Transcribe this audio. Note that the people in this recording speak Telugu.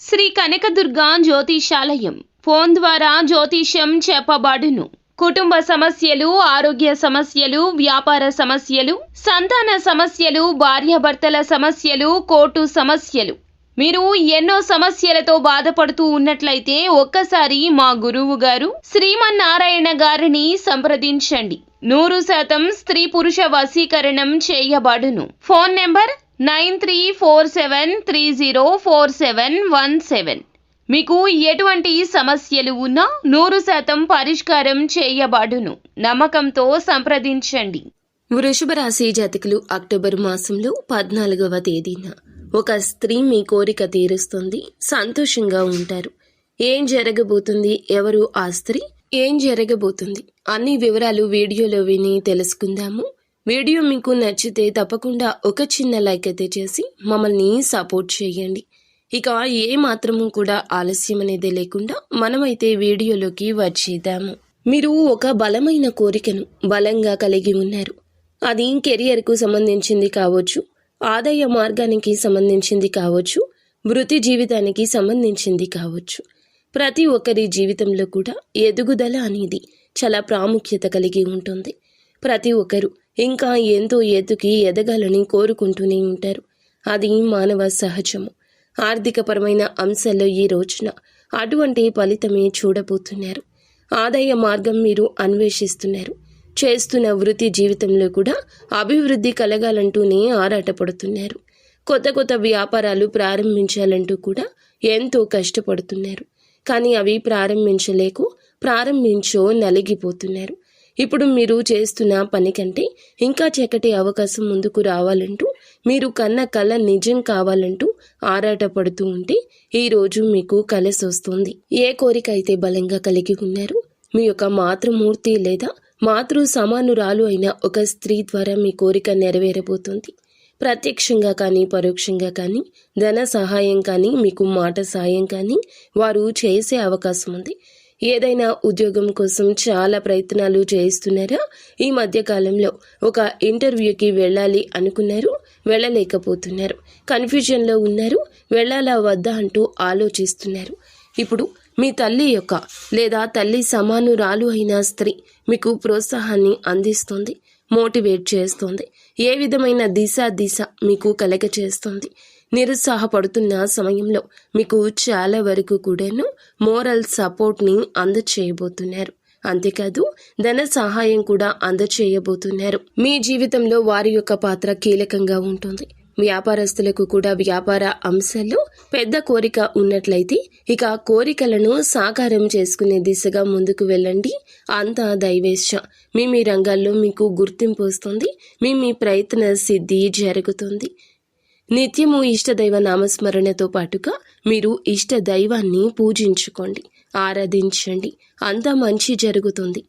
శ్రీ కనకదుర్గ జ్యోతిషాలయం. ఫోన్ ద్వారా జ్యోతిష్యం చెప్పబడును. కుటుంబ సమస్యలు ఆరోగ్య సమస్యలు వ్యాపార సమస్యలు సంతాన సమస్యలు భార్యాభర్తల సమస్యలు కోర్టు సమస్యలు. మీరు ఎన్నో సమస్యలతో బాధపడుతూ ఉన్నట్లయితే ఒక్కసారి మా గురువు గారు శ్రీమన్నారాయణ గారిని సంప్రదించండి. నూరు శాతం స్త్రీ పురుష వశీకరణం చేయబడును. Phone number nine three four seven three zero four seven one seven. మీకు ఎటువంటి సమస్యలు ఉన్నా నూరు శాతం పరిష్కారం చేయబడును. నమ్మకంతో సంప్రదించండి. వృషభ రాశి జాతకులు అక్టోబర్ మాసంలో పద్నాలుగవ తేదీన. ఒక స్త్రీ మీ కోరిక తీరుస్తుంది సంతోషంగా ఉంటారు. ఏం జరగబోతుంది? ఎవరు ఆ స్త్రీ? ఏం జరగబోతుంది? అన్ని వివరాలు వీడియోలో విని తెలుసుకుందాము. వీడియో మీకు నచ్చితే తప్పకుండా ఒక చిన్న లైక్ అయితే చేసి మమ్మల్ని సపోర్ట్ చేయండి. ఇక ఏ మాత్రము కూడా ఆలస్యం అనేది లేకుండా మనమైతే వీడియోలోకి వచ్చేద్దాము. మీరు ఒక బలమైన కోరికను బలంగా కలిగి ఉన్నారు. అది కెరియర్కు సంబంధించింది కావచ్చు ఆదాయ మార్గానికి సంబంధించింది కావచ్చు వృత్తి జీవితానికి సంబంధించింది కావచ్చు. ప్రతి ఒక్కరి జీవితంలో కూడా ఎదుగుదల అనేది చాలా ప్రాముఖ్యత కలిగి ఉంటుంది. ప్రతి ఒక్కరు ఇంకా ఎంతో ఎత్తుకి ఎదగాలని కోరుకుంటూనే ఉంటారు. అది మానవ సహజము. ఆర్థికపరమైన అంశాల్లో ఈ రోజున అటువంటి ఫలితమే చూడబోతున్నారు. ఆదాయ మార్గం మీరు అన్వేషిస్తున్నారు. చేస్తున్న వృత్తి జీవితంలో కూడా అభివృద్ధి కలగాలంటూనే ఆరాటపడుతున్నారు. కొత్త కొత్త వ్యాపారాలు ప్రారంభించాలంటూ కూడా ఎంతో కష్టపడుతున్నారు. కానీ అవి ప్రారంభించలేకు ప్రారంభించో నలిగిపోతున్నారు. ఇప్పుడు మీరు చేస్తున్న పని కంటే ఇంకా చక్కటి అవకాశం ముందుకు రావాలంటూ మీరు కన్న కళ నిజం కావాలంటూ ఆరాటపడుతూ ఉంటే ఈరోజు మీకు కలసొస్తుంది వస్తుంది ఏ కోరిక అయితే బలంగా కలిగి ఉన్నారు మీ యొక్క మాతృమూర్తి లేదా మాతృ సమానురాలు అయిన ఒక స్త్రీ ద్వారా మీ కోరిక నెరవేరబోతుంది. ప్రత్యక్షంగా కానీ పరోక్షంగా కానీ ధన సహాయం కానీ మీకు మాట సాయం కానీ వారు చేసే అవకాశం ఉంది. ఏదైనా ఉద్యోగం కోసం చాలా ప్రయత్నాలు చేయిస్తున్నారా? ఈ మధ్య కాలంలో ఒక ఇంటర్వ్యూకి వెళ్ళాలి అనుకున్నారు వెళ్ళలేకపోతున్నారు. కన్ఫ్యూజన్లో ఉన్నారు వెళ్ళాలా వద్దా అంటూ ఆలోచిస్తున్నారు. ఇప్పుడు మీ తల్లి యొక్క లేదా తల్లి సమానురాలు అయిన స్త్రీ మీకు ప్రోత్సాహాన్ని అందిస్తుంది మోటివేట్ చేస్తుంది ఏ విధమైన దిశ దిశ మీకు కలగ చేస్తుంది నిరుత్సాహపడుతున్న సమయంలో మీకు చాలా వరకు కూడాను మోరల్ సపోర్ట్ని అందచేయబోతున్నారు. అంతేకాదు ధన సహాయం కూడా అందచేయబోతున్నారు. మీ జీవితంలో వారి యొక్క పాత్ర కీలకంగా ఉంటుంది. వ్యాపారస్తులకు కూడా వ్యాపార అంశాల్లో పెద్ద కోరిక ఉన్నట్లయితే ఇక కోరికలను సాకారం చేసుకునే దిశగా ముందుకు వెళ్ళండి. అంతా దైవేశ మీ మీ రంగాల్లో మీకు గుర్తింపు వస్తుంది. మీ మీ ప్రయత్న సిద్ధి జరుగుతుంది. నిత్యము ఇష్టదైవ నామస్మరణతో పాటుగా మీరు ఇష్ట దైవాన్ని పూజించుకోండి ఆరాధించండి. అంతా మంచి జరుగుతుంది.